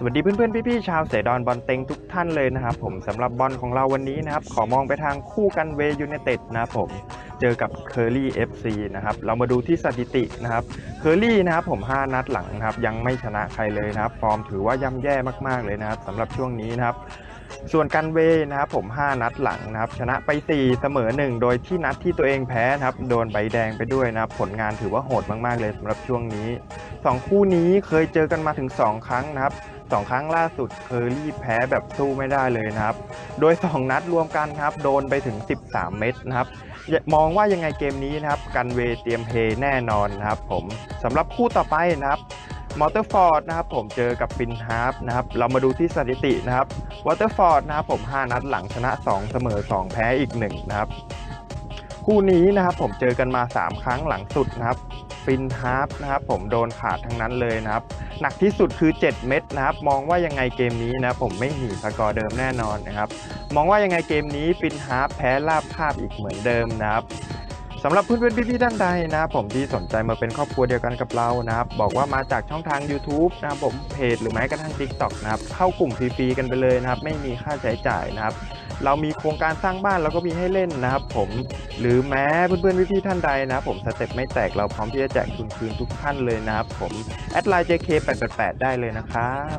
สวัสดีเพื่อนๆพี่ๆชาวเสดอนบอลเต็งทุกท่านเลยนะครับผมสำหรับบอลของเราวันนี้นะครับขอมองไปทางคู่กันเวยู n นเต็ดนะครับผมเจอกับเคอรี่ FC นะครับเรามาดูที่สถิตินะครับเคอรี่นะครับผม 5 นัดหลังนะครับยังไม่ชนะใครเลยนะครับ ฟอร์มถือว่าย่ำแย่มากๆเลยนะครับสำหรับช่วงนี้นะครับส่วนกันเวนะครับผม 5 นัดหลังนะครับชนะไป 4 เสมอ 1 โดยที่นัดที่ตัวเองแพ้นะครับโดนใบแดงไปด้วยนะครับผลงานถือว่าโหดมากๆเลยสำหรับช่วงนี้ 2 คู่นี้เคยเจอกันมาถึง 2 ครั้งนะครับสองครั้งล่าสุดเคอรี่แพ้แบบสู้ไม่ได้เลยนะครับ โดย 2 นัดรวมกันครับ โดนไปถึง 13 เม็ดนะครับ มองว่ายังไงเกมนี้นะครับ กันเวเตรียมเพย์แน่นอนนะครับผมสำหรับคู่ต่อไปนะครับมอเตอร์ฟอร์ดนะครับผมเจอกับฟินฮาร์ฟนะครับเรามาดูที่สถิตินะครับวอเตอร์ฟอร์ดนะครับผม 5 นัดหลังชนะ 2 เสมอ 2 แพ้อีก 1 นะครับ คู่นี้นะครับผมเจอกันมา 3 ครั้งหลังสุดนะครับฟินฮาร์ฟนะครับผมโดนขาดทั้งนั้นเลยนะครับหนักที่สุดคือ 7 เม็ดนะครับมองว่ายังไงเกมนี้นะผมไม่หนีสกอร์เดิมแน่นอนนะครับมองว่ายังไงเกมนี้ฟินฮาร์ฟแพ้ลาบคาบอีกเหมือนเดิมนะครับ สำหรับเพื่อนๆพี่ๆท่านใดนะครับผมที่สนใจมาเป็นครอบครัวเดียวกันกับเรานะครับบอกว่ามาจากช่องทาง YouTube นะครับผมเพจหรือแม้กระทั่ง TikTok นะครับเข้ากลุ่มฟรีๆกันไปเลยนะครับไม่มีค่าใช้จ่ายนะครับเรามีโครงการสร้างบ้านเราก็มีให้เล่นนะครับผมหรือแม้เพื่อนๆพี่ๆท่านใดนะครับผมสเต็ปไม่แตกเราพร้อมที่จะแจกทุนคืนทุกท่านเลยนะครับผมแอดไลน์ JK888 ได้เลยนะครับ